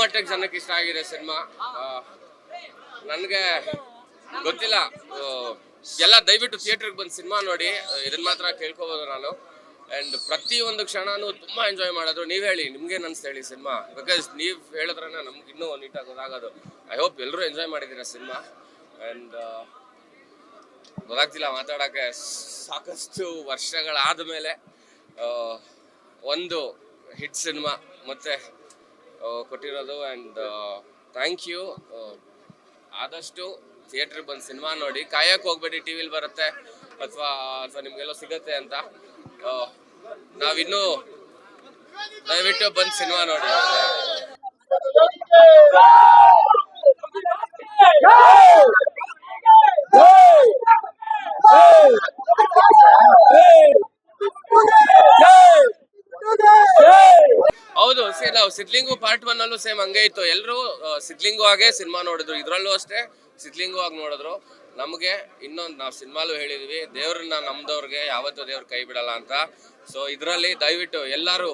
ಮಟ್ಟಕ್ಕೆ ಜನಕ್ಕೆ ಇಷ್ಟ ಆಗಿದೆ ಸಿನಿಮಾ. ನನಗೆ ಗೊತ್ತಿಲ್ಲ. ಎಲ್ಲ ದಯವಿಟ್ಟು ಥಿಯೇಟ್ರಿಗೆ ಬಂದು ಸಿನಿಮಾ ನೋಡಿ. ಇದನ್ನ ಮಾತ್ರ ಕೇಳ್ಕೋಬೋದು ನಾನು. ಆ್ಯಂಡ್ ಪ್ರತಿಯೊಂದು ಕ್ಷಣನೂ ತುಂಬ ಎಂಜಾಯ್ ಮಾಡೋದು ನೀವು ಹೇಳಿ, ನಿಮ್ಗೆ ಅನಿಸ್ತು ಹೇಳಿ ಸಿನಿಮಾ? ಬಿಕಾಸ್ ನೀವು ಹೇಳಿದ್ರೆ ನಮ್ಗೆ ಇನ್ನೂ ನೀಟಾಗಿ ಗೊತ್ತಾಗೋದು ಐ ಹೋಪ್ ಎಲ್ಲರೂ ಎಂಜಾಯ್ ಮಾಡಿದ್ದೀರಾ ಸಿನಿಮಾ? ಆ್ಯಂಡ್ ಗೊತ್ತಾಗ್ತಿಲ್ಲ, ಮಾತಾಡೋಕ್ಕೆ ಸಾಕಷ್ಟು ವರ್ಷಗಳಾದ ಮೇಲೆ ಒಂದು ಹಿಟ್ ಸಿನಿಮಾ. ಮತ್ತೆ ಕೊಟ್ಟಿರೋದು ಆ್ಯಂಡ್ ಥ್ಯಾಂಕ್ ಯು ಆದಷ್ಟು ಥಿಯೇಟ್ರಿಗೆ ಬಂದು ಸಿನಿಮಾ ನೋಡಿ. ಕಾಯಕ್ಕೆ ಹೋಗ್ಬೇಡಿ ಟಿ ವಿಲಿ ಬರುತ್ತೆ ಅಥವಾ ಅಥವಾ ನಿಮಗೆಲ್ಲೋ ಸಿಗುತ್ತೆ ಅಂತ. ನಾವಿನ್ನೂ ದಯವಿಟ್ಟು ಬಂದು ಸಿನಿಮಾ ನೋಡಿ. ಹೌದು ನಾವು ಸಿದ್ಲಿಂಗು ಪಾರ್ಟ್ ಒನ್ ಅಲ್ಲೂ ಸೇಮ್ ಹಂಗೆ ಇತ್ತು. ಎಲ್ಲರೂ ಸಿದ್ಲಿಂಗು ಹಾಗೆ ಸಿನಿಮಾ ನೋಡಿದ್ರು. ಇದ್ರಲ್ಲೂ ಅಷ್ಟೇ ಸಿದ್ಲಿಂಗು ಆಗಿ ನೋಡಿದ್ರು. ನಮಗೆ ಇನ್ನೊಂದು ನಾವು ಸಿನಿಮಾಲು ಹೇಳಿದ್ವಿ, ದೇವ್ರನ್ನ ನಮ್ದವ್ರಿಗೆ ಯಾವತ್ತೂ ದೇವ್ರ ಕೈ ಬಿಡಲ್ಲ ಅಂತ. ಸೊ ಇದರಲ್ಲಿ ದಯವಿಟ್ಟು ಎಲ್ಲರೂ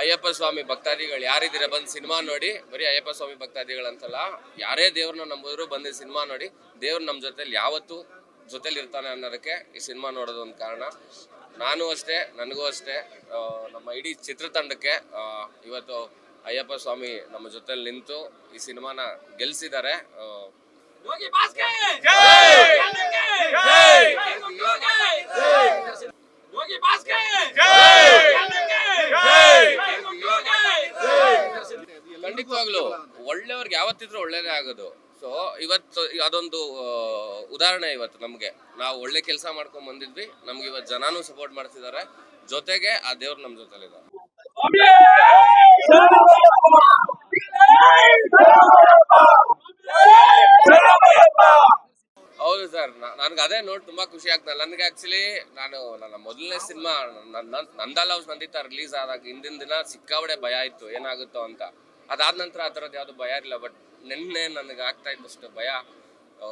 ಅಯ್ಯಪ್ಪ ಸ್ವಾಮಿ ಭಕ್ತಾದಿಗಳು ಯಾರಿದ್ದೀರ ಬಂದು ಸಿನಿಮಾ ನೋಡಿ. ಬರೀ ಅಯ್ಯಪ್ಪ ಸ್ವಾಮಿ ಭಕ್ತಾದಿಗಳಂತಲ್ಲ ಯಾರೇ ದೇವ್ರನ್ನ ನಂಬಿದ್ರು ಬಂದು ಸಿನಿಮಾ ನೋಡಿ. ದೇವ್ರು ನಮ್ಮ ಜೊತೆಲಿ ಯಾವತ್ತೂ ಜೊತೆಲಿ ಇರ್ತಾನೆ ಅನ್ನೋದಕ್ಕೆ ಈ ಸಿನಿಮಾ ನೋಡೋದು ಒಂದು ಕಾರಣ. ನಾನು ಅಷ್ಟೇ ನನಗೂ ಅಷ್ಟೇ. ನಮ್ಮ ಇಡೀ ಚಿತ್ರತಂಡಕ್ಕೆ ಇವತ್ತು ಅಯ್ಯಪ್ಪ ಸ್ವಾಮಿ ನಮ್ಮ ಜೊತೆಲಿ ನಿಂತು ಈ ಸಿನಿಮಾನ ಗೆಲ್ಸಿದ್ದಾರೆ. ಖಂಡಿತವಾಗ್ಲು ಒಳ್ಳೆಯವ್ರಿಗೆ ಯಾವತ್ತಿದ್ರು ಒಳ್ಳೇದೇ ಆಗೋದು. ಸೊ ಇವತ್ತು ಅದೊಂದು ಉದಾಹರಣೆ ಇವತ್ತು ನಮಗೆ. ನಾವು ಒಳ್ಳೆ ಕೆಲಸ ಮಾಡ್ಕೊಂಡ್ ಬಂದಿದ್ವಿ. ನಮ್ಗೆ ಇವತ್ತು ಜನಾನು ಸಪೋರ್ಟ್ ಮಾಡ್ತಿದ್ದಾರೆ. ಜೊತೆಗೆ ಆ ದೇವ್ರು ನಮ್ಮ ಜೊತೆಲಿದ್ದಾರೆ. ಹೌದು ಸರ್. ನನ್ಗೆ ಅದೇ ನೋಡಿ ತುಂಬಾ ಖುಷಿ ಆಗ್ತದೆ. ನನಗೆ ಆಕ್ಚುಲಿ ನಾನು ನನ್ನ ಮೊದಲನೇ cinema Nanda loves Nanditha release ಆದಾಗ ಹಿಂದಿನ ದಿನ ಸಿಕ್ಕಾವಡೆ ಭಯ ಇತ್ತು. ಏನಾಗುತ್ತೋ ಅಂತ. ಅದಾದ ನಂತರ ಆ ಥರದ್ದು ಯಾವುದು ಭಯ ಇರಲಿಲ್ಲ. ಬಟ್ ನಿನ್ನೆ ನನಗೆ ಆಗ್ತಾ ಇದ್ದಷ್ಟು ಭಯ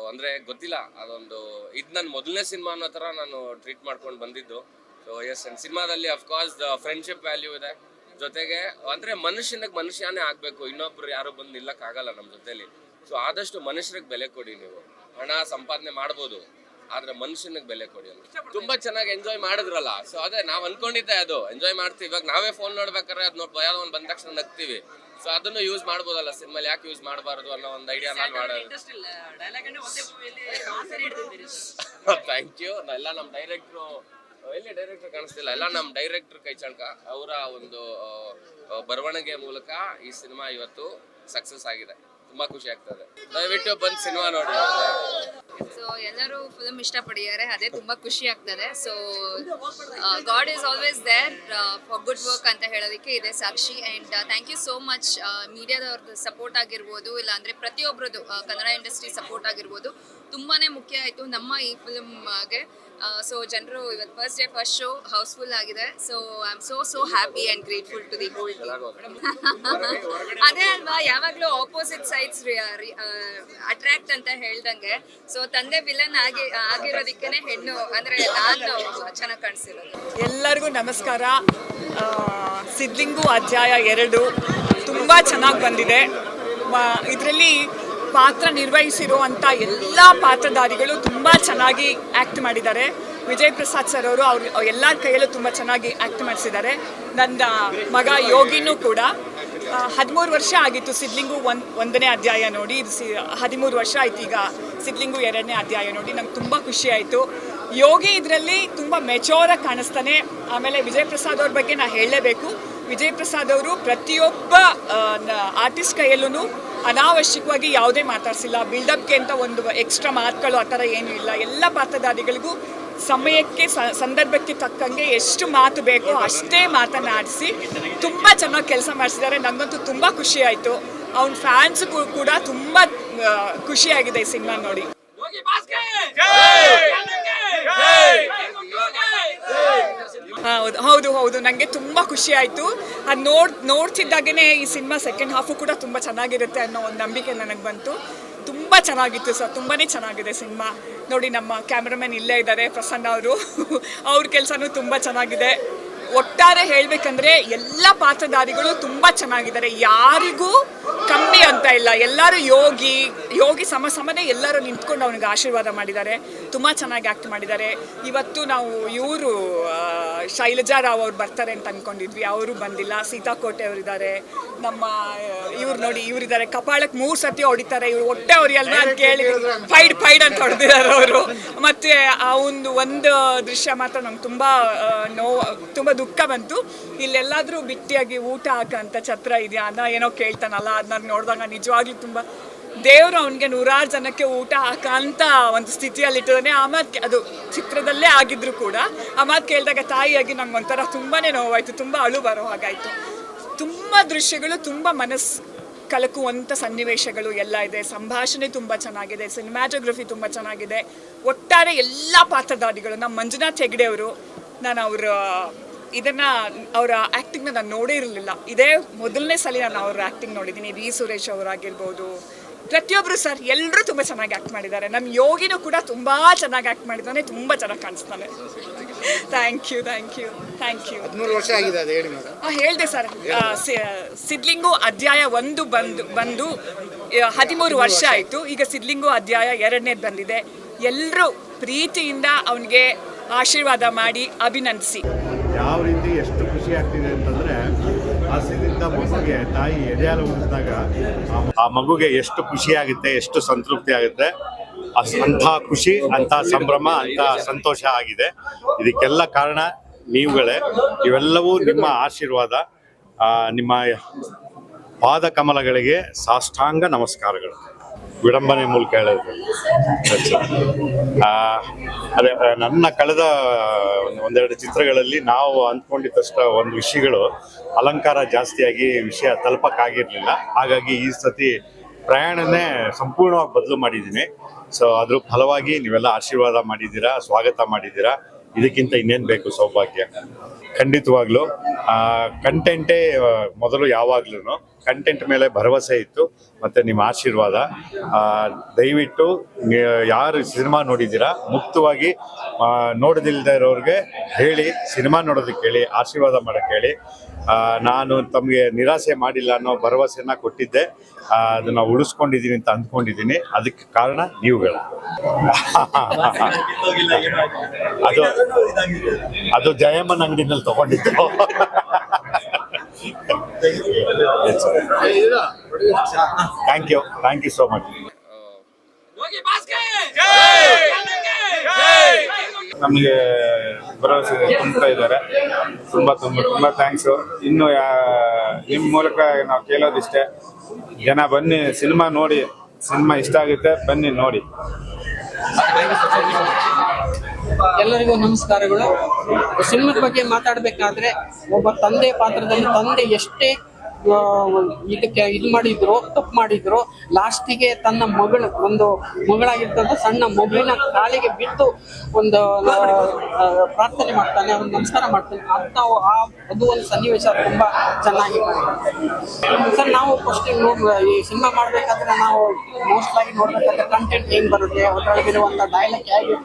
ಅಂದರೆ ಗೊತ್ತಿಲ್ಲ. ಅದೊಂದು ಇದು ನನ್ನ ಮೊದಲನೇ ಸಿನಿಮಾ ಅನ್ನೋ ಥರ ನಾನು ಟ್ರೀಟ್ ಮಾಡ್ಕೊಂಡು ಬಂದಿದ್ದು. ಸೊ ಎಸ್ ಸಿನಿಮಾದಲ್ಲಿ ಅಫ್ಕೋರ್ಸ್ ಫ್ರೆಂಡ್ಶಿಪ್ ವ್ಯಾಲ್ಯೂ ಇದೆ. ಜೊತೆಗೆ, ಅಂದರೆ ಮನುಷ್ಯನಿಗೆ ಮನುಷ್ಯನೇ ಆಗಬೇಕು. ಇನ್ನೊಬ್ರು ಯಾರು ಬಂದು ನಿಲ್ಲಕ್ಕಾಗಲ್ಲ ನಮ್ಮ ಜೊತೆಯಲ್ಲಿ ಸೊ ಆದಷ್ಟು ಮನುಷ್ಯರಿಗೆ ಬೆಲೆ ಕೊಡಿ ನೀವು. ಹಣ ಸಂಪಾದನೆ ಮಾಡ್ಬೋದು. ಆದ್ರೆ ಮನುಷ್ಯನಿಗೆ ಬೆಲೆ ಕೊಡಿ ಅಂತ. ತುಂಬಾ ಚೆನ್ನಾಗಿ ಎಂಜಾಯ್ ಮಾಡಿದ್ರಲ್ಲ. ಸೊ ಅದೇ ನಾವು ಅನ್ಕೊಂಡಿದ್ದೆ ಅದು. ಎಂಜಾಯ್ ಮಾಡ್ತೀವಿ. ಇವಾಗ ನಾವೇ ಫೋನ್ ನೋಡ್ಬೇಕಾದ್ರೆ ಅದು ನೋಡಿ ಭಯ ಒಂದು ಬಂದ ತಕ್ಷಣ ನಗ್ತೀವಿ. ಸೊ ಅದನ್ನು ಯೂಸ್ ಮಾಡ್ಬೋದಲ್ಲ? ಸಿನಿಮಾ ಯಾಕೆ ಯೂಸ್ ಮಾಡಬಾರದು ಅನ್ನೋ ಒಂದು ಐಡಿಯಾ ನಾನು ಮಾಡೋದು. ಥ್ಯಾಂಕ್ ಯು ಎಲ್ಲ ನಮ್ಮ ಡೈರೆಕ್ಟ್ರು ಎಲ್ಲಿ ಡೈರೆಕ್ಟರ್ ಕಾಣಿಸ್ತಿಲ್ಲ. ಎಲ್ಲ ನಮ್ಮ ಡೈರೆಕ್ಟರ್ ಕೈ ಚಳಕ ಅವರ ಒಂದು ಬರವಣಿಗೆ ಮೂಲಕ ಈ ಸಿನಿಮಾ ಇವತ್ತು ಸಕ್ಸಸ್ ಆಗಿದೆ. ತುಂಬಾ ಖುಷಿ ಆಗ್ತದೆ. ದಯವಿಟ್ಟು ಬಂದು ಸಿನಿಮಾ ನೋಡಿ. ಸೊ ಎಲ್ಲರೂ ಫಿಲಮ್ ಇಷ್ಟಪಡಿದ್ದಾರೆ. ಅದೇ ತುಂಬ ಖುಷಿ ಆಗ್ತದೆ. So God is always there for good work ಅಂತ ಹೇಳೋದಕ್ಕೆ ಇದೆ ಸಾಕ್ಷಿ. And thank you so much ಮೀಡಿಯಾದವ್ರದ್ದು support ಆಗಿರ್ಬೋದು, ಇಲ್ಲಾಂದರೆ ಪ್ರತಿಯೊಬ್ಬರದ್ದು ಕನ್ನಡ ಇಂಡಸ್ಟ್ರಿ ಸಪೋರ್ಟ್ ಆಗಿರ್ಬೋದು. ತುಂಬಾ ಮುಖ್ಯ ಆಯಿತು ನಮ್ಮ ಈ ಫಿಲ್ಮ್ಗೆ ಸೊ ಜನರು ಇವತ್ತು first day first show house full ಆಗಿದೆ so I am so so happy and grateful to the whole ಅದೇ ಅಲ್ವಾ ಯಾವಾಗಲೂ ಆಪೋಸಿಟ್ ಸೈಡ್ಸ್ ಅಟ್ರಾಕ್ಟ್ ಅಂತ ಹೇಳ್ದಂಗೆ. ಸೊ ತಂದೆ ವಿಲನ್ ಆಗಿ ಆಗಿರೋದಕ್ಕೇನೆ ಹೆಣ್ಣು ಅಂದ್ರೆ ನಾನು ಚೆನ್ನಾಗಿ ಕಾಣಿಸಿರೋದು. ಎಲ್ಲರಿಗೂ ನಮಸ್ಕಾರ. ಸಿದ್ಲಿಂಗು ಅಧ್ಯಾಯ ಎರಡು ತುಂಬ ಚೆನ್ನಾಗಿ ಬಂದಿದೆ. ಇದರಲ್ಲಿ ಪಾತ್ರ ನಿರ್ವಹಿಸಿರುವಂಥ ಎಲ್ಲ ಪಾತ್ರಧಾರಿಗಳು ತುಂಬ ಚೆನ್ನಾಗಿ ಆ್ಯಕ್ಟ್ ಮಾಡಿದ್ದಾರೆ. ವಿಜಯ್ ಪ್ರಸಾದ್ ಸರ್ ಅವರು ಅವ್ರ ಎಲ್ಲರ ಕೈಯಲ್ಲೂ ತುಂಬ ಚೆನ್ನಾಗಿ ಆ್ಯಕ್ಟ್ ಮಾಡಿಸಿದ್ದಾರೆ. ನನ್ನ ಮಗ ಯೋಗಿನೂ ಕೂಡ. ಹದಿಮೂರು ವರ್ಷ ಆಗಿತ್ತು ಸಿದ್ಲಿಂಗು ಒಂದು, ಒಂದನೇ ಅಧ್ಯಾಯ ನೋಡಿ. ಇದು ಸಿ, ಹದಿಮೂರು ವರ್ಷ ಆಯ್ತು ಈಗ ಸಿದ್ಲಿಂಗು ಎರಡನೇ ಅಧ್ಯಾಯ ನೋಡಿ. ನಂಗೆ ತುಂಬ ಖುಷಿ ಆಯಿತು. ಯೋಗಿ ಇದರಲ್ಲಿ ತುಂಬ ಮೆಚೋರಾಗಿ ಕಾಣಿಸ್ತಾನೆ. ಆಮೇಲೆ ವಿಜಯ್ ಪ್ರಸಾದ್ ಅವ್ರ ಬಗ್ಗೆ ನಾ ಹೇಳಲೇಬೇಕು. ವಿಜಯ್ ಪ್ರಸಾದ್ ಅವರು ಪ್ರತಿಯೊಬ್ಬ ಆರ್ಟಿಸ್ಟ್ ಕೈಯಲ್ಲೂ ಅನಾವಶ್ಯಕವಾಗಿ ಯಾವುದೇ ಮಾತಾಡಿಸಿಲ್ಲ. ಬಿಲ್ಡಪ್ಗೆ ಅಂತ ಒಂದು ಎಕ್ಸ್ಟ್ರಾ ಮಾತುಗಳು ಆ ಥರ ಏನೂ ಇಲ್ಲ. ಎಲ್ಲ ಪಾತ್ರಧಾರಿಗಳಿಗೂ ಸಮಯಕ್ಕೆ ಸ- ಸಂದರ್ಭಕ್ಕೆ ತಕ್ಕಂಗೆ ಎಷ್ಟು ಮಾತು ಬೇಕೋ ಅಷ್ಟೇ ಮಾತನಾಡಿಸಿ ತುಂಬ ಚೆನ್ನಾಗಿ ಕೆಲಸ ಮಾಡಿಸಿದ್ದಾರೆ. ನನಗಂತೂ ತುಂಬ ಖುಷಿ ಆಯಿತು. ಅವ್ನ ಫ್ಯಾನ್ಸ್ ಕೂಡ ತುಂಬ ಖುಷಿಯಾಗಿದೆ ಈ ಸಿನಿಮಾ ನೋಡಿ. ಹೌದು ಹೌದು ಹೌದು. ನನಗೆ ತುಂಬ ಖುಷಿ ಆಯಿತು. ಅದು ನೋಡ್ ನೋಡ್ತಿದ್ದಾಗೇ ಈ ಸಿನಿಮಾ ಸೆಕೆಂಡ್ ಹಾಫು ಕೂಡ ತುಂಬ ಚೆನ್ನಾಗಿರುತ್ತೆ ಅನ್ನೋ ಒಂದು ನಂಬಿಕೆ ನನಗೆ ಬಂತು. ತುಂಬ ಚೆನ್ನಾಗಿತ್ತು ಸರ್. ತುಂಬಾ ಚೆನ್ನಾಗಿದೆ ಸಿನಿಮಾ. ನೋಡಿ ನಮ್ಮ ಕ್ಯಾಮ್ರಾಮನ್ ಇಲ್ಲೇ ಇದ್ದಾರೆ, ಪ್ರಸನ್ನ ಅವರು. ಅವ್ರ ಕೆಲಸನೂ ತುಂಬ ಚೆನ್ನಾಗಿದೆ. ಒಟ್ಟಾರೆ ಹೇಳಬೇಕಂದ್ರೆ ಎಲ್ಲ ಪಾತ್ರಧಾರಿಗಳು ತುಂಬಾ ಚೆನ್ನಾಗಿದ್ದಾರೆ. ಯಾರಿಗೂ ಕಮ್ಮಿ ಅಂತ ಇಲ್ಲ. ಎಲ್ಲರೂ ಯೋಗಿ ಯೋಗಿ ಸಮ ಸಮನೆ ಎಲ್ಲರೂ ನಿಂತ್ಕೊಂಡು ಅವನಿಗೆ ಆಶೀರ್ವಾದ ಮಾಡಿದ್ದಾರೆ. ತುಂಬಾ ಚೆನ್ನಾಗಿ ಆಕ್ಟ್ ಮಾಡಿದ್ದಾರೆ. ಇವತ್ತು ನಾವು ಇವರು ಶೈಲಜಾ ರಾವ್ ಅವ್ರು ಬರ್ತಾರೆ ಅಂತ ಅನ್ಕೊಂಡಿದ್ವಿ. ಅವರು ಬಂದಿಲ್ಲ. ಸೀತಾಕೋಟೆ ಅವರಿದ್ದಾರೆ. ನಮ್ಮ ಇವ್ರು ನೋಡಿ ಇವರಿದ್ದಾರೆ. ಕಪಾಳಕ್ಕೆ ಮೂರು ಸತಿ ಹೊಡಿತಾರೆ. ಇವ್ರು ಹೊಟ್ಟೆ ಅಲ್ವಾ ಅಂತ ಕೇಳಿ ಫೈಡ್ ಫೈಡ್ ಅಂತ ಹೊಡೆದಿದ್ದಾರೆ ಅವರು. ಮತ್ತೆ ಆ ಒಂದು ಒಂದು ದೃಶ್ಯ ಮಾತ್ರ ನಮ್ಗೆ ತುಂಬಾ ನೋವು ತುಂಬಾ ದುಃಖ ಬಂತು. ಇಲ್ಲೆಲ್ಲಾದರೂ ಬಿಟ್ಟಿಯಾಗಿ ಊಟ ಹಾಕಂತ ಛತ್ರ ಇದೆಯಾ ಅನ್ನ ಏನೋ ಕೇಳ್ತಾನಲ್ಲ ಅದನ್ನ ನೋಡಿದಾಗ ನಿಜವಾಗ್ಲೂ ತುಂಬ ದೇವರು ಅವನಿಗೆ ನೂರಾರು ಜನಕ್ಕೆ ಊಟ ಹಾಕಂತ ಒಂದು ಸ್ಥಿತಿಯಲ್ಲಿ ಆ ಮಾತು ಅದು ಚಿತ್ರದಲ್ಲೇ ಆಗಿದ್ರು ಕೂಡ, ಆ ಮಾತು ಕೇಳಿದಾಗ ತಾಯಿಯಾಗಿ ನಂಗೆ ಒಂಥರ ತುಂಬಾ ನೋವಾಯಿತು, ತುಂಬ ಅಳು ಬರೋ ಹಾಗಾಯಿತು. ತುಂಬ ದೃಶ್ಯಗಳು, ತುಂಬ ಮನಸ್ಸು ಕಲಕುವಂಥ ಸನ್ನಿವೇಶಗಳು ಎಲ್ಲ ಇದೆ. ಸಂಭಾಷಣೆ ತುಂಬ ಚೆನ್ನಾಗಿದೆ ಸಿನಿಮ್ಯಾಟೋಗ್ರಫಿ ತುಂಬ ಚೆನ್ನಾಗಿದೆ. ಒಟ್ಟಾರೆ ಎಲ್ಲ ಪಾತ್ರಧಾರಿಗಳು ನಮ್ಮ ಮಂಜುನಾಥ್ ಹೆಗ್ಡೆ ಅವರು ನಾನು ಅವರ ಇದನ್ನ ಅವರ ಆ್ಯಕ್ಟಿಂಗ್ನ ನಾನು ನೋಡೇ ಇರಲಿಲ್ಲ. ಇದೇ ಮೊದಲನೇ ಸಲ ನಾನು ಅವ್ರ ಆಕ್ಟಿಂಗ್ ನೋಡಿದ್ದೀನಿ. ವಿ ಸುರೇಶ್ ಅವರಾಗಿರ್ಬೋದು. ಪ್ರತಿಯೊಬ್ಬರು ಸರ್ ಎಲ್ಲರೂ ತುಂಬ ಚೆನ್ನಾಗಿ ಆಕ್ಟ್ ಮಾಡಿದ್ದಾರೆ. ನಮ್ಮ ಯೋಗಿನೂ ಕೂಡ ತುಂಬ ಚೆನ್ನಾಗಿ ಆಕ್ಟ್ ಮಾಡಿದ್ದಾನೆ. ತುಂಬ ಚೆನ್ನಾಗಿ ಕಾಣಿಸ್ತಾನೆ. Thank you thank you thank you ಹದಿಮೂರು ವರ್ಷ ಆಗಿದೆ ಅದು ಹೇಳಿ ಮೇಡಮ್. ಆ, ಹೇಳ್ದೆ ಸರ್. ಸಿದ್ಲಿಂಗು ಅಧ್ಯಾಯ ಒಂದು ಬಂದು ಬಂದು ಹದಿಮೂರು ವರ್ಷ ಆಯಿತು. ಈಗ ಸಿದ್ಲಿಂಗು ಅಧ್ಯಾಯ ಎರಡನೇದು ಬಂದಿದೆ. ಎಲ್ಲರೂ ಪ್ರೀತಿಯಿಂದ ಅವನಿಗೆ ಆಶೀರ್ವಾದ ಮಾಡಿ ಅಭಿನಂದಿಸಿ. ಯಾವ ರೀತಿ ಎಷ್ಟು ಖುಷಿ ಆಗ್ತಿದೆ ಅಂತಂದ್ರೆ ಹಸಿದಿಂದ ಮಗುಗೆ, ತಾಯಿ ಎದೆಯಲ್ಲಿ ಉಳಿಸಿದಾಗ ಆ ಮಗುಗೆ ಎಷ್ಟು ಖುಷಿ ಆಗುತ್ತೆ, ಎಷ್ಟು ಸಂತೃಪ್ತಿ ಆಗುತ್ತೆ ಅಂಥ ಖುಷಿ, ಅಂಥ ಸಂಭ್ರಮ, ಅಂಥ ಸಂತೋಷ ಆಗಿದೆ. ಇದಕ್ಕೆಲ್ಲ ಕಾರಣ ನೀವುಗಳೇ. ಇವೆಲ್ಲವೂ ನಿಮ್ಮ ಆಶೀರ್ವಾದ. ನಿಮ್ಮ ಪಾದ ಕಮಲಗಳಿಗೆ ಸಾಷ್ಟಾಂಗ ನಮಸ್ಕಾರಗಳು. ವಿಡಂಬನೆ ಮೂಲಕ ಹೇಳೋದು ಆ, ಅದೇ ನನ್ನ ಕಳೆದ ಒಂದು- ಒಂದೆರಡು ಚಿತ್ರಗಳಲ್ಲಿ ನಾವು ಅಂದ್ಕೊಂಡಿದ್ದಷ್ಟ ಒಂದು ವಿಷಯಗಳು ಅಲಂಕಾರ ಜಾಸ್ತಿಯಾಗಿ ವಿಷಯ ತಲುಪಕ್ಕಾಗಿರ್ಲಿಲ್ಲ. ಹಾಗಾಗಿ ಈ ಸತಿ ಪ್ರಯಾಣನೇ ಸಂಪೂರ್ಣವಾಗಿ ಬದಲು ಮಾಡಿದ್ದೀನಿ. ಸೊ ಅದ್ರ ಫಲವಾಗಿ ನೀವೆಲ್ಲ ಆಶೀರ್ವಾದ ಮಾಡಿದ್ದೀರಾ ಸ್ವಾಗತ ಮಾಡಿದ್ದೀರಾ? ಇದಕ್ಕಿಂತ ಇನ್ನೇನು ಬೇಕು ಸೌಭಾಗ್ಯ? ಖಂಡಿತವಾಗ್ಲೂ ಕಂಟೆಂಟೇ ಮೊದಲು ಯಾವಾಗ್ಲೂ ಕಂಟೆಂಟ್ ಮೇಲೆ ಭರವಸೆ ಇತ್ತು, ಮತ್ತೆ ನಿಮ್ಮ ಆಶೀರ್ವಾದ. ದಯವಿಟ್ಟು ಯಾರು ಸಿನಿಮಾ ನೋಡಿದ್ದೀರಾ, ಮುಕ್ತವಾಗಿ ನೋಡದಿಲ್ಲದೆ ಇರೋರಿಗೆ ಹೇಳಿ, ಸಿನಿಮಾ ನೋಡೋದಕ್ಕೆ ಹೇಳಿ, ಆಶೀರ್ವಾದ ಮಾಡೋಕ್ಕೆ ಹೇಳಿ. ನಾನು ತಮಗೆ ನಿರಾಸೆ ಮಾಡಿಲ್ಲ ಅನ್ನೋ ಭರವಸೆನ ಕೊಟ್ಟಿದ್ದೆ. ಅದನ್ನು ಅದನ್ನ ಉಳಿಸ್ಕೊಂಡಿದ್ದೀನಿ ಅಂತ ಅಂದ್ಕೊಂಡಿದ್ದೀನಿ ಅದಕ್ಕೆ ಕಾರಣ ನೀವುಗಳ. ಅದು ಅದು ಜಯಮ್ಮನ ಅಂಗಡಿನಲ್ಲಿ ತಗೊಂಡಿದ್ದು. Thank you thank you so much ನಮಗೆ ಭರವಸೆ ತುಂಬ್ತಾ ಇದ್ದಾರೆ. ತುಂಬಾ ತುಂಬ ತುಂಬಾ ಥ್ಯಾಂಕ್ಸು ಇನ್ನು ನಿಮ್ಮ ಮೂಲಕ ನಾವು ಕೇಳೋದಿಷ್ಟೇ ಜನ ಬನ್ನಿ ಸಿನಿಮಾ ನೋಡಿ ಸಿನಿಮಾ ಇಷ್ಟ ಆಗುತ್ತೆ ಬನ್ನಿ ನೋಡಿ. ಎಲ್ಲರಿಗೂ ನಮಸ್ಕಾರಗಳು. ಸಿನಿಮಾದ ಬಗ್ಗೆ ಮಾತಾಡಬೇಕಾದ್ರೆ ಒಬ್ಬ ತಂದೆ ಪಾತ್ರದಲ್ಲಿ ತಂದೆ ಎಷ್ಟೇ ಇದಕ್ಕೆ ಇದು ಮಾಡಿದ್ರು, ತಪ್ಪು ಮಾಡಿದ್ರು. ಲಾಸ್ಟಿಗೆ ತನ್ನ ಮಗಳು, ಒಂದು ಮಗಳಾಗಿರ್ತಂತ ಸಣ್ಣ ಮಗುವಿನ ಕಾಲಿಗೆ ಬಿದ್ದು ಒಂದು ಪ್ರಾರ್ಥನೆ ಮಾಡ್ತಾನೆ, ಒಂದು ನಮಸ್ಕಾರ ಮಾಡ್ತಾನೆ. ಅಂತ ಆ, ಅದು ಒಂದು ಸನ್ನಿವೇಶ ತುಂಬಾ ಚೆನ್ನಾಗಿ ಮಾಡಿದ್ದಾರೆ ಸರ್, ನಾವು ಫಸ್ಟ್ ಈ ಸಿನಿಮಾ ಮಾಡ್ಬೇಕಾದ್ರೆ ನಾವು ಮೋಸ್ಟ್ ಆಗಿ ನೋಡ್ಬೇಕಾದ್ರೆ ಕಂಟೆಂಟ್ ಏನ್ ಬರುತ್ತೆ ಅದರೊಳಗಿರುವಂತ ಡೈಲಾಗ್ ಹೇಗೆ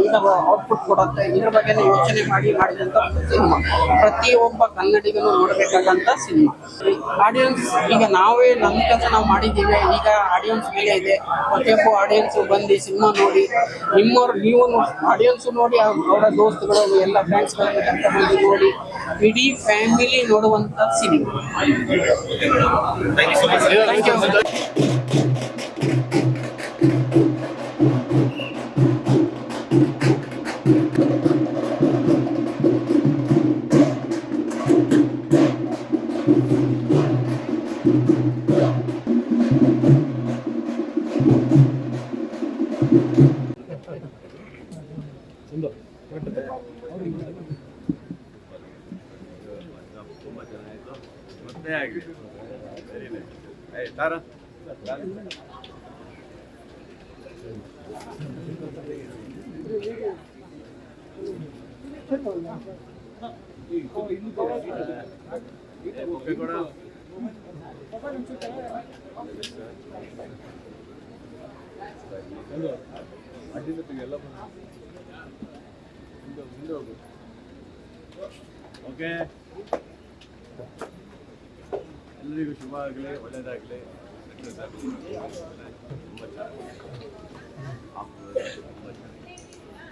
ಇದು ಔಟ್ಪುಟ್ ಕೊಡುತ್ತೆ, ಇದ್ರ ಬಗ್ಗೆ ಯೋಚನೆ ಮಾಡಿ ಮಾಡಿದಂತ ಸಿನಿಮಾ. ಪ್ರತಿಯೊಬ್ಬ ಕನ್ನಡಿಗನು ನೋಡ್ಬೇಕಾದಂತ ಸಿನಿಮಾ. ಆಡಿಯನ್ಸ್ ಈಗ ನಾವೇ ನಮ್ಮ ಕೆಲಸ ನಾವು ಮಾಡಿದ್ದೀವಿ. ಈಗ ಆಡಿಯನ್ಸ್ ಮೇಲೆ ಇದೆ. ಪ್ರತಿಯೊಬ್ಬ ಆಡಿಯನ್ಸ್ ಬಂದು ಸಿನಿಮಾ ನೋಡಿ ನಿಮ್ಮವ್ರು ನೀವು ಆಡಿಯನ್ಸ್ ನೋಡಿ ಅವ್ರ- ದೋಸ್ತುಗಳು ಎಲ್ಲ ಫ್ರೆಂಡ್ಸ್ಗಳನ್ನು ಕರ್ಕೊಂಡು ಬಂದು ನೋಡಿ ಇಡೀ ಫ್ಯಾಮಿಲಿ ನೋಡುವಂತ ಸಿನಿಮಾ. ಥ್ಯಾಂಕ್ ಯು ಓಕೆ ಎಲ್ಲರಿಗೂ ಶುಭ ಆಗಲಿ ಒಳ್ಳೇದಾಗಲಿ ತುಂಬ ಚೆನ್ನಾಗಿ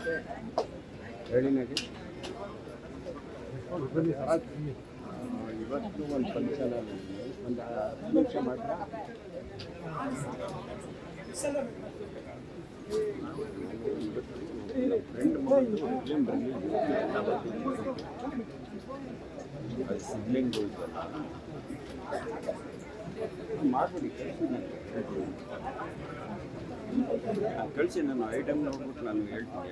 ಬೇಡ ಇವತ್ತು ಒಂದು ಫಂಕ್ಷನ್ ಒಂದು ನಿಮಿಷ ಮಾತ್ರ ಫ್ರೆಂಡ್ ಅದು ಸಿಬ್ಲಿಂಗ್ ಮಾಡ್ಬಿಡಿ ಕಳಿಸಿ ನಾನು ಐಟಮ್ ನೋಡ್ಬಿಟ್ಟು ನಾನು ಹೇಳ್ತೀನಿ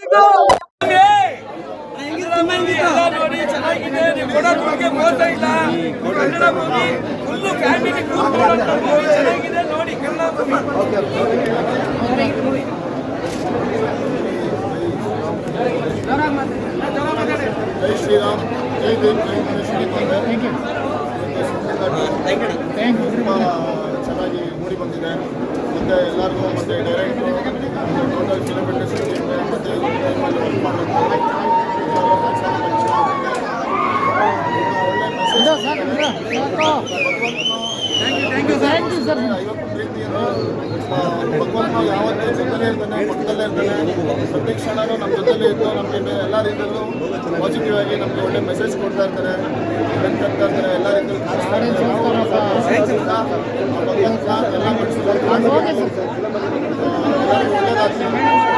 ಸ್ವಾಮಿ ಚೆನ್ನಾಗಿದೆ ನೀವು ಕೊಡೋ ಇಲ್ಲ ಮೂವಿ ಫ್ಯಾಮಿಲಿ ಚೆನ್ನಾಗಿದೆ ನೋಡಿ ಕನ್ನಡ ಮೂವಿ ಶ್ರೀರಾಮ್ ಜೈ ದೇವ್ ಚೆನ್ನಾಗಿ ಮೂಡಿ ಬಂದಿದೆ ಮತ್ತೆ ಎಲ್ಲರಿಗೂ ಮತ್ತು ಡೈರೆಕ್ಟ್ ಟೋಟಲ್ ಕಿಲೋಮೀಟರ್ಸ್ ಮತ್ತು ವರ್ಕ್ ಮಾಡೋದು ಐವತ್ತು ಪ್ರೀತಿಯನ್ನು ಭಗವಂತ ಯಾವತ್ತೂ ಜೊತೆಲೇ ಇರ್ತಾನೆ ಪಕ್ಕದಲ್ಲೇ ಇರ್ತಾನೆ ಪ್ರತಿ ಕ್ಷಣನೂ ನಮ್ಮ ಜೊತೆಲೇ ಇದ್ದು ನಮಗೆ ಎಲ್ಲ ರೀತಿಯಲ್ಲೂ ಪಾಸಿಟಿವ್ ಆಗಿ ನಮಗೆ ಒಳ್ಳೆ ಮೆಸೇಜ್ ಕೊಡ್ತಾ ಇರ್ತಾರೆ ಬೆನ್ ಕಟ್ತಾ ಇರ್ತಾರೆ ಎಲ್ಲ ರೀತಿಯಲ್ಲೂ ಕಾಣಿಸ್ತಾ ಇರ್ತಾರೆ ಆ ಭಗವಂತ ಎಲ್ಲ ಮನುಷ್ಯರು ಒಳ್ಳೆಯದಾಗಲಿ ಇಂಡಸ್ಟ್ರಿ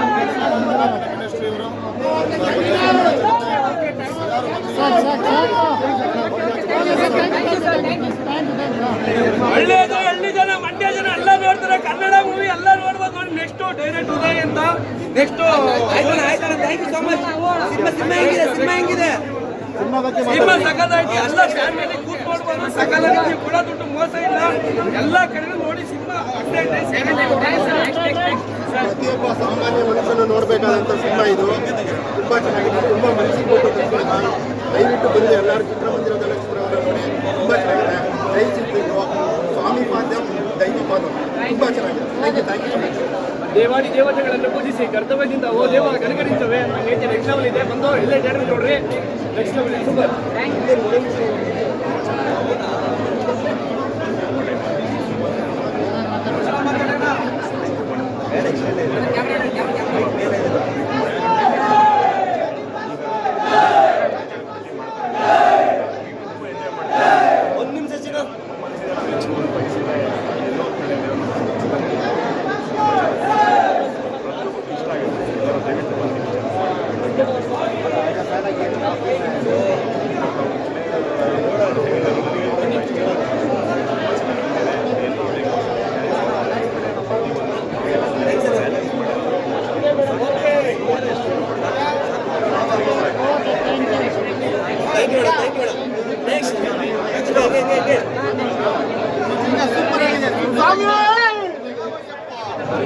ಒಳ್ಳೇದು ಹಳ್ಳಿ ಜನ ಮಂಡ್ಯ ಜನ ಎಲ್ಲ ನೋಡ್ತಾರೆ. ಕನ್ನಡ ಮೂವಿ ಎಲ್ಲ ನೋಡ್ಬೋದು ನೋಡಿ. ನೆಕ್ಸ್ಟ್ ಡೈರೆಕ್ಟ್ ಉದಯ್ ಅಂತ. Next thank you so much cinema cinema ಹೆಂಗಿದೆ? ಸಿನಿಮಾ ಹೆಂಗಿದೆ? ಸಿನಿಮಾ ಸಕಲಾಗಿ ಎಲ್ಲ ಫ್ಯಾಮಿಲಿ ಕೂತ್ ನೋಡ್ಬೋದು ಸಕಲಾಗಿ ಕೂಡ ದುಡ್ಡು ಮೋಸ ಇಲ್ಲ. ಎಲ್ಲ ಕಡೆ ಪ್ರತಿಯೊಬ್ಬ ಸಾಮಾನ್ಯ ಮನುಷ್ಯನು ನೋಡಬೇಕಾದಂಥ ಸಿನಿಮಾ ಇದು. ತುಂಬ ಚೆನ್ನಾಗಿದೆ. ತುಂಬ ಮನಸ್ಸಿಗೆ ಕೊಟ್ಟು ಸಿನಿಮಾ ದಯವಿಟ್ಟು ಬಂದು ಎಲ್ಲರೂ ಚಿತ್ರಮಂದಿರದಲ್ಲ ಚಿತ್ರವನ್ನು ನೋಡಿ. ತುಂಬ ಚೆನ್ನಾಗಿದೆ. ಜೈ ಸ್ವಾಮಿ ಪಾದ್ಯಂ ದೈವ ತುಂಬ ಚೆನ್ನಾಗಿದೆ. ಥ್ಯಾಂಕ್ ಯು ಥ್ಯಾಂಕ್ ಯು ದೇವಾಡಿ ದೇವತೆಗಳನ್ನು ಪೂಜಿಸಿ ಕರ್ತವ್ಯದಿಂದ ಓ ದೇವ ಗಣಗಣಿಸುತ್ತವೆ ನಂಗೆ ನೆಕ್ಸ್ಟ್ ಲೆವೆಲ್ ಇದೆ. ಬಂದು ಎಲ್ಲೇ ಜಾಡ್ರಿ ನೋಡ್ರಿ. ನೆಕ್ಸ್ಟ್ ಲೆವೆಲ್ ಸೂಪರ್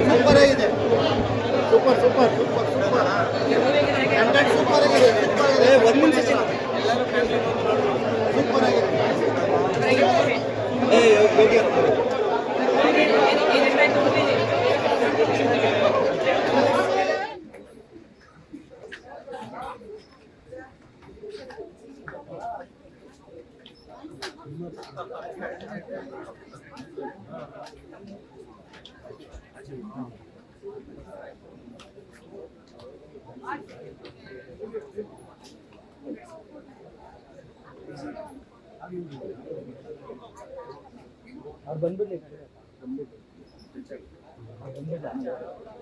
ಸೂಪರ್ ಆಗಿದೆ super super super super super ಆಗಿದೆ ಸೂಪರ್ ಆಗಿದೆ ಒಂದು ನಿಮಿಷ ಸೂಪರ್ ಆಗಿದೆ ಏ ಯೋಗಿ ಅವ್ರು ಬಂದ್ಬಿಡ್ಲಿ ಬಂದ್ಬಿಟ್ಟು ಬಂದ್ಬಿಟ್ಟು